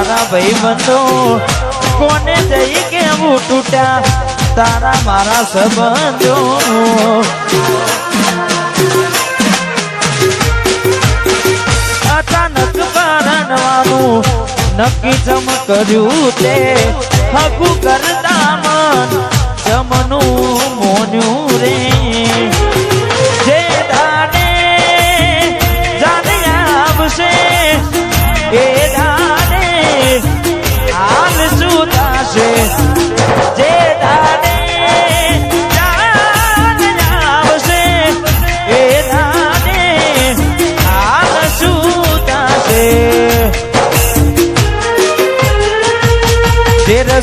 મારા ભાઈ બંધો કોને જઈ કેવું તૂટ્યા? તારા મારા સંબંધો. અચાનક પરણવાનું નક્કી જમ કર્યું તે. હકુ કરતા મન જમનું મોન્યું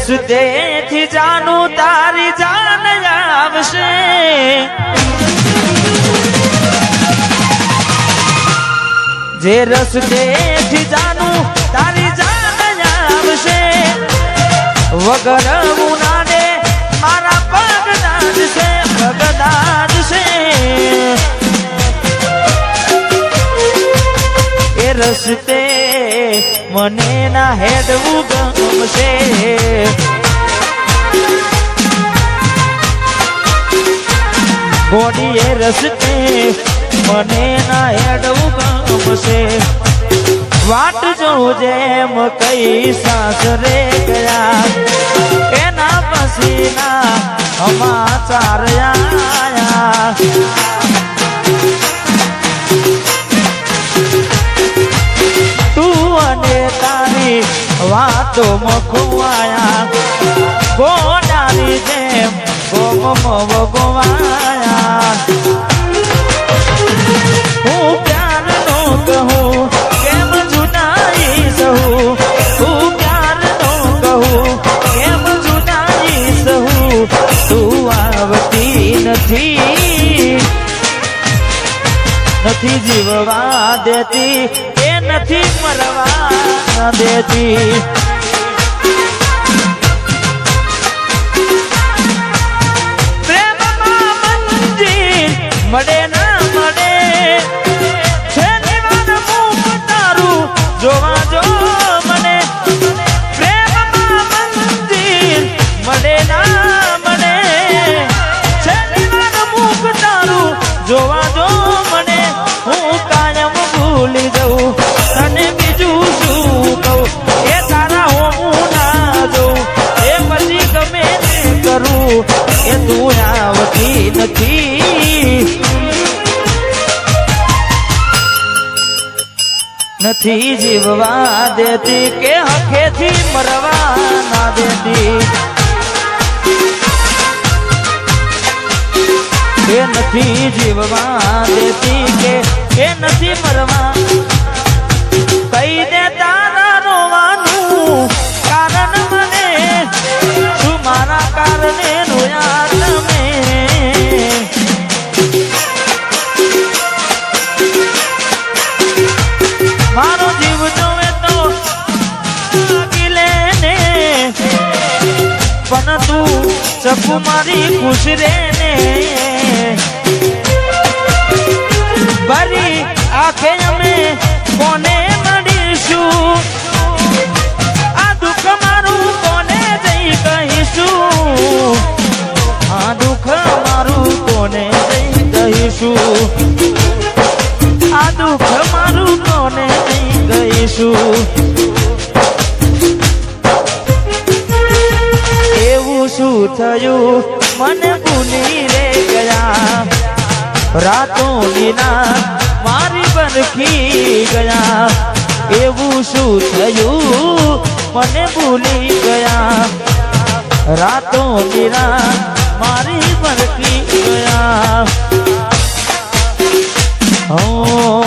રસ્તેથી જાનું તારી જાન આવશે. જે રસુદેથી જાનું તારી જાન આવશે. વગર ઉનાને મારા પગ દાદશે પગ દાદશે એ રસ્તે મને ના હેડવું ગમશે. ગોડી એ રસ્તે મને ના હેડવું ગમશે. વાટ જોઉં જેમ કઈ સાસરે ગયા, એના પસીના અમાચાર આયા. વાતો મખવાયા ગોડાની જેમ ગોમ વગવાયા. હું પ્યાર નો કહું, કેમ જુનાઈ સહું? હું પ્યાર નો કહું, કેમ જુનાઈ સહું? તું આવતી નથી. નથી જીવવા દેતી નથી મરવા દેતી. નથી. નથી જીવવા દેતી કે હખેથી મરવા ના દેતી. એ નથી જીવવા દેતી કે એ નથી મરવા સકુમારી ખુશ રે ને ભરી આખે અમે કોને મળીશું? આ દુઃખ મારું કોને જઈ કહીશું? આ દુઃખ મારું કોને જઈ કહીશું? આ દુઃખ મારું કોને જઈ કહીશું? શું થયું? મને ભૂલી રે ગયા. રાતો રાત મારી બરખી ગયા. એવું શું થયું? મને ભૂલી ગયા. રાતો રાત મારી બરખી ગયા. ઓ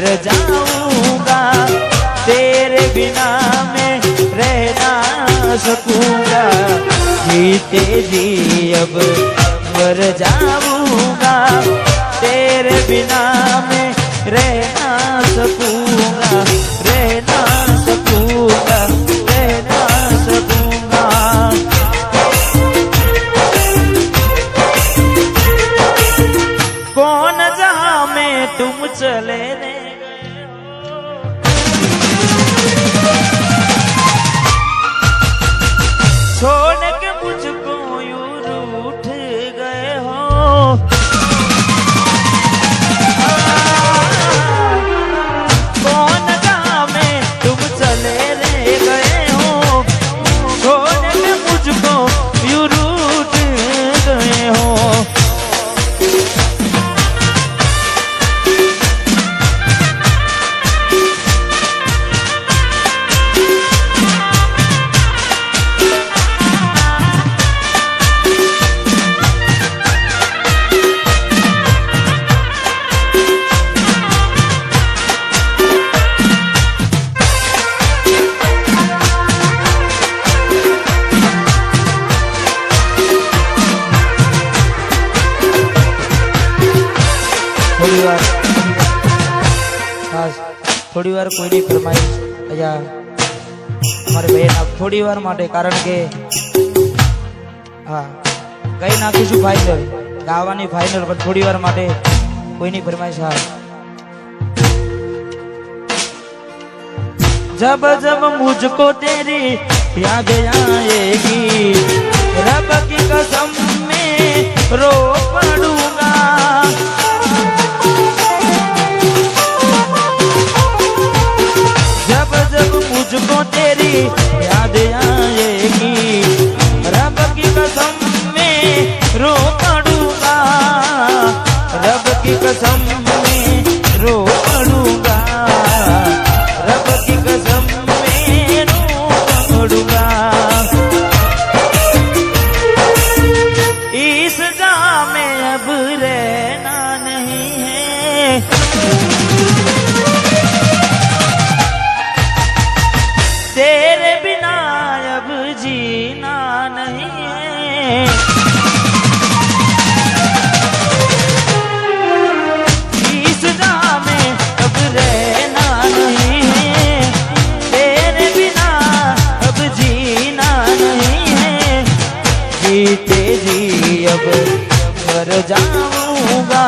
मर जाऊँगा, तेरे बिना मैं रह ना सकूँगा। जीते जी अब मर जाऊँगा, तेरे बिना मैं रह ना सकूँगा रह ना सकूँगा सकूँगा। कौन जहाँ में तुम चले रे would you થોડી વાર કોઈની ફરમાઈશ અહીંયા બહેન થોડી વાર માટે કારણ કે, હા ગઈ નાખીશું ફાઇનલ ગાવાની ફાઇનલ પણ થોડી વાર માટે કોઈની ફરમાઈશ, હા. જબ જબ મુજકો તેરી યાદ આયે. कसम में रो पड़ूंगा रब की कसम सकूंगा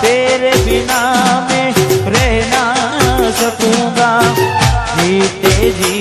तेरे बिना मैं रहना सकूंगा जीते जी